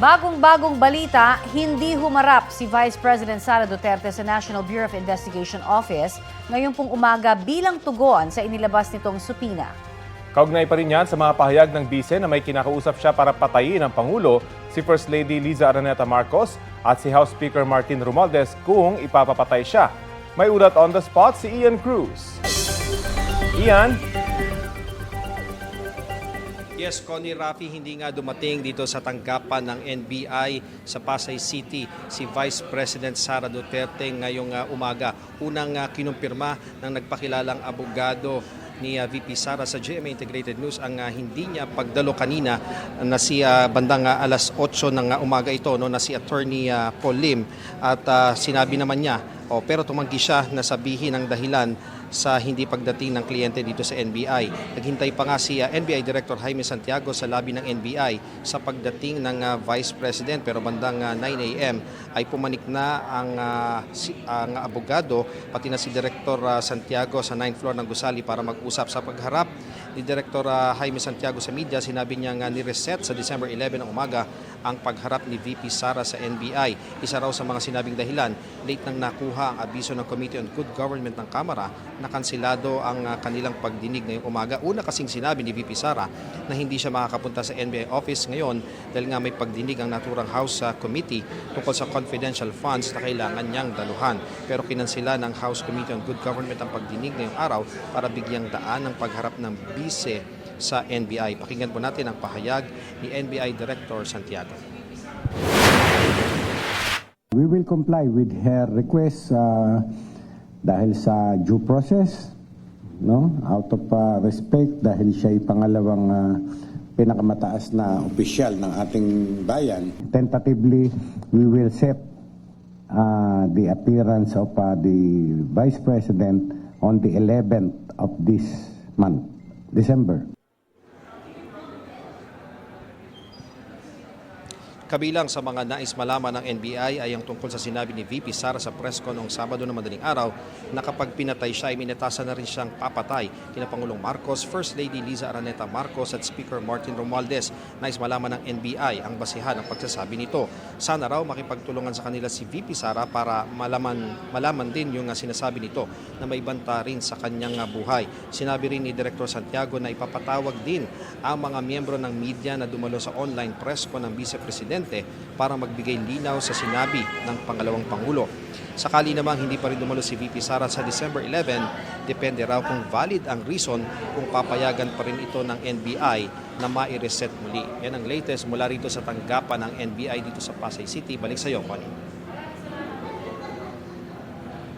Bagong-bagong balita, hindi humarap si Vice President Sara Duterte sa National Bureau of Investigation Office ngayong pong umaga bilang tugon sa inilabas nitong supina. Kaugnay pa rin yan sa mga pahayag ng bise na may kinakausap siya para patayin ang Pangulo, si First Lady Liza Araneta Marcos at si House Speaker Martin Romualdez kung ipapapatay siya. May ulat on the spot si Ian Cruz. Ian, Yes, Connie Rafi, hindi nga dumating dito sa tanggapan ng NBI sa Pasay City si Vice President Sara Duterte ngayong ah, umaga. Unang uh, kinumpirma ng nagpakilalang abogado ni ah, VP Sara sa GMA Integrated News ang ah, hindi niya pagdalo kanina na si ah, bandang ah, alas 8 ng ah, umaga ito no na si Attorney ah, Paul Lim at ah, sinabi naman niya oh, pero tumanggi siya na sabihin ang dahilan sa hindi pagdating ng kliyente dito sa NBI. Naghintay pa nga si uh, NBI Director Jaime Santiago sa labi ng NBI sa pagdating ng uh, Vice President pero bandang uh, 9 a.m. ay pumanik na ang, uh, si, ang abogado pati na si Director uh, Santiago sa 9th floor ng Gusali para mag-usap sa pagharap ni Director uh, Jaime Santiago sa media. Sinabi niya nga ni-reset sa December 11 ng umaga ang pagharap ni VP Sara sa NBI. Isa raw sa mga sinabing dahilan, late nang nakuha ang abiso ng Committee on Good Government ng Kamara na kansilado ang uh, kanilang pagdinig ngayong umaga. Una kasing sinabi ni VP Sara na hindi siya makakapunta sa NBI office ngayon dahil nga may pagdinig ang naturang House uh, Committee tungkol sa confidential funds na kailangan niyang daluhan. Pero kinansila ng House Committee on Good Government ang pagdinig ngayong araw para bigyang daan ang pagharap ng bise sa NBI. Pakinggan po natin ang pahayag ni NBI Director Santiago. We will comply with her request uh, dahil sa due process, no? Out of uh, respect dahil siya ay pangalawang uh, pinakamataas na opisyal ng ating bayan. Tentatively, we will set uh, the appearance of uh, the Vice President on the 11th of this month, December. Kabilang sa mga nais malaman ng NBI ay ang tungkol sa sinabi ni VP Sara sa press con noong Sabado na madaling araw na kapag pinatay siya ay minatasan na rin siyang papatay kina Pangulong Marcos, First Lady Liza Araneta Marcos at Speaker Martin Romualdez. Nais malaman ng NBI ang basihan ng pagsasabi nito. Sana raw makipagtulungan sa kanila si VP Sara para malaman, malaman din yung sinasabi nito na may banta rin sa kanyang buhay. Sinabi rin ni Director Santiago na ipapatawag din ang mga miyembro ng media na dumalo sa online press con ng Vice Presidente para magbigay linaw sa sinabi ng pangalawang Pangulo. Sakali namang hindi pa rin dumalo si VP Sara sa December 11, depende raw kung valid ang reason kung papayagan pa rin ito ng NBI na mai-reset muli. Yan ang latest mula rito sa tanggapan ng NBI dito sa Pasay City. Balik sa iyo, Connie.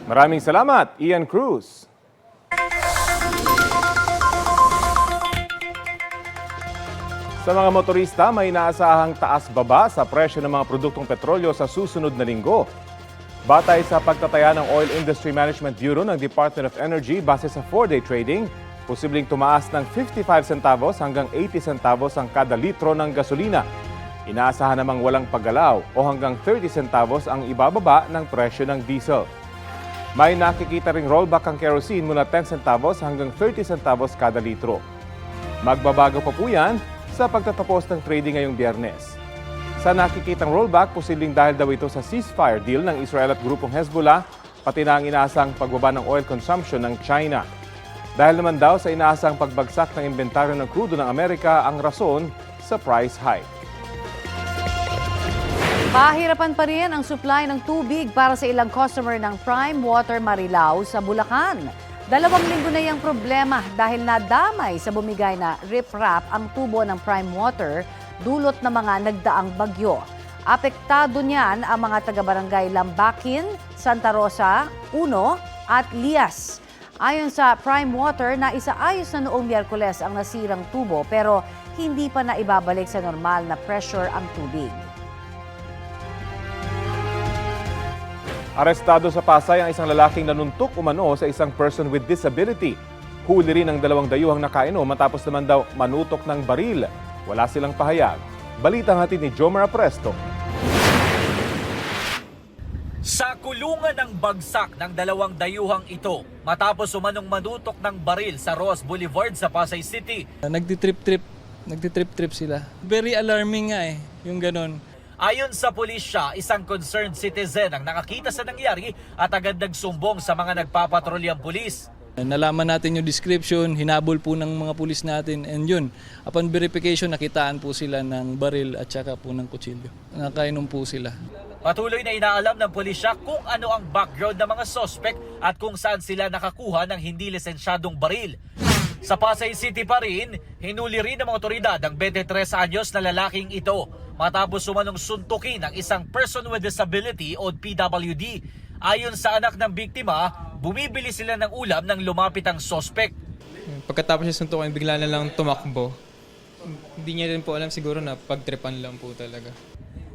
maraming salamat, Ian Cruz. Sa mga motorista, may inaasahang taas-baba sa presyo ng mga produktong petrolyo sa susunod na linggo. Batay sa pagtataya ng Oil Industry Management Bureau ng Department of Energy base sa 4-day trading, posibleng tumaas ng 55 centavos hanggang 80 centavos ang kada litro ng gasolina. Inaasahan namang walang paggalaw o hanggang 30 centavos ang ibababa ng presyo ng diesel. May nakikita ring rollback ang kerosene mula 10 centavos hanggang 30 centavos kada litro. Magbabago pa po yan sa pagtatapos ng trading ngayong biyernes. Sa nakikitang rollback, posibleng dahil daw ito sa ceasefire deal ng Israel at grupong Hezbollah, pati na ang inaasang pagbaba ng oil consumption ng China. Dahil naman daw sa inaasang pagbagsak ng inventaryo ng krudo ng Amerika ang rason sa price hike. Pahirapan pa rin ang supply ng tubig para sa ilang customer ng Prime Water Marilao sa Bulacan. Dalawang linggo na yung problema dahil nadamay sa bumigay na riprap ang tubo ng Prime Water dulot ng mga nagdaang bagyo. Apektado niyan ang mga taga-barangay Lambakin, Santa Rosa, Uno at Lias. Ayon sa Prime Water, na isaayos na noong Miyerkules ang nasirang tubo pero hindi pa na ibabalik sa normal na pressure ang tubig. Arestado sa Pasay ang isang lalaking nanuntok umano sa isang person with disability. Huli rin ang dalawang dayuhang nakainom matapos naman daw manutok ng baril. Wala silang pahayag. Balitang hatid ni Jomar Presto. Sa kulungan ng bagsak ng dalawang dayuhang ito matapos umanong manutok ng baril sa Ross Boulevard sa Pasay City. Nagtitrip-trip, nagtitrip-trip sila. Very alarming nga eh, yung ganun. Ayon sa pulisya, isang concerned citizen ang nakakita sa nangyari at agad nagsumbong sa mga nagpapatrolyang pulis. Nalaman natin yung description, hinabol po ng mga pulis natin and yun, upon verification nakitaan po sila ng baril at saka po ng kutsilyo. Nakainom po sila. Patuloy na inaalam ng pulisya kung ano ang background ng mga sospek at kung saan sila nakakuha ng hindi lisensyadong baril. Sa Pasay City pa rin, hinuli rin ng mga otoridad ang 23 anyos na lalaking ito matapos sumanong suntukin ng isang person with disability o PWD. Ayon sa anak ng biktima, bumibili sila ng ulam nang lumapit ang sospek. Pagkatapos niya suntukan, bigla na lang tumakbo. Hindi niya rin po alam siguro na pagtripan lang po talaga.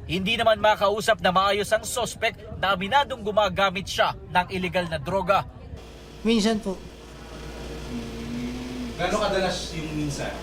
Hindi naman makausap na maayos ang sospek na aminadong gumagamit siya ng illegal na droga. Minsan po. Gano'ng kadalas yung minsan?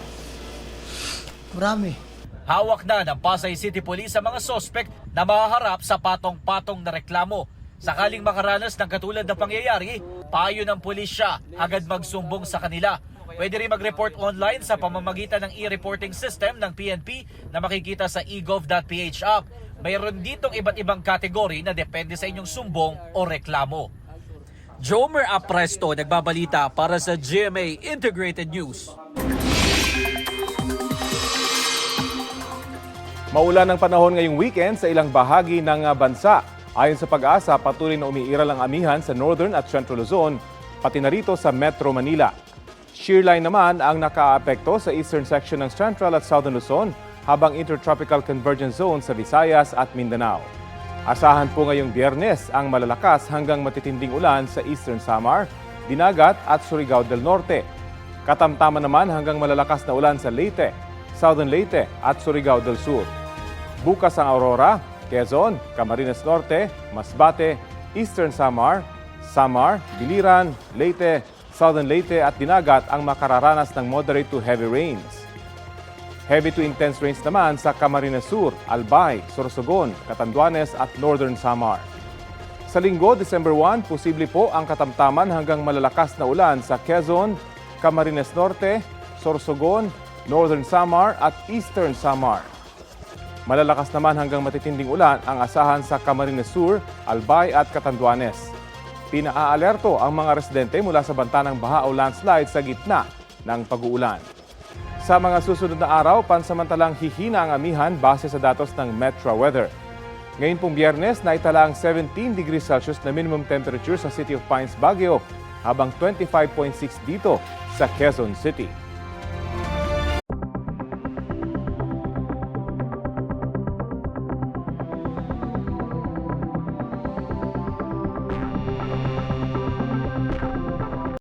Marami. Hawak na ng Pasay City Police ang mga sospek na mahaharap sa patong-patong na reklamo. Sakaling makaranas ng katulad na pangyayari, payo ng pulisya agad magsumbong sa kanila. Pwede rin mag-report online sa pamamagitan ng e-reporting system ng PNP na makikita sa egov.ph app. Mayroon ditong iba't ibang kategory na depende sa inyong sumbong o reklamo. Jomer Apresto nagbabalita para sa GMA Integrated News. Maulan ang panahon ngayong weekend sa ilang bahagi ng ah, bansa. Ayon sa pag-asa, patuloy na umiiral ang amihan sa Northern at Central Luzon, pati na rito sa Metro Manila. Shearline naman ang nakaapekto sa eastern section ng Central at Southern Luzon, habang intertropical convergence zone sa Visayas at Mindanao. Asahan po ngayong biyernes ang malalakas hanggang matitinding ulan sa Eastern Samar, Dinagat at Surigao del Norte. Katamtaman naman hanggang malalakas na ulan sa Leyte, Southern Leyte at Surigao del Sur. Bukas ang Aurora, Quezon, Camarines Norte, Masbate, Eastern Samar, Samar, Biliran, Leyte, Southern Leyte at Dinagat ang makararanas ng moderate to heavy rains. Heavy to intense rains naman sa Camarines Sur, Albay, Sorsogon, Catanduanes at Northern Samar. Sa linggo, December 1, posible po ang katamtaman hanggang malalakas na ulan sa Quezon, Camarines Norte, Sorsogon, Northern Samar at Eastern Samar. Malalakas naman hanggang matitinding ulan ang asahan sa Camarines Sur, Albay at Catanduanes. Pinaaalerto ang mga residente mula sa banta ng baha o landslide sa gitna ng pag-uulan. Sa mga susunod na araw, pansamantalang hihina ang amihan base sa datos ng Metro Weather. Ngayon pong biyernes, naitala ang 17 degrees Celsius na minimum temperature sa City of Pines, Baguio, habang 25.6 dito sa Quezon City.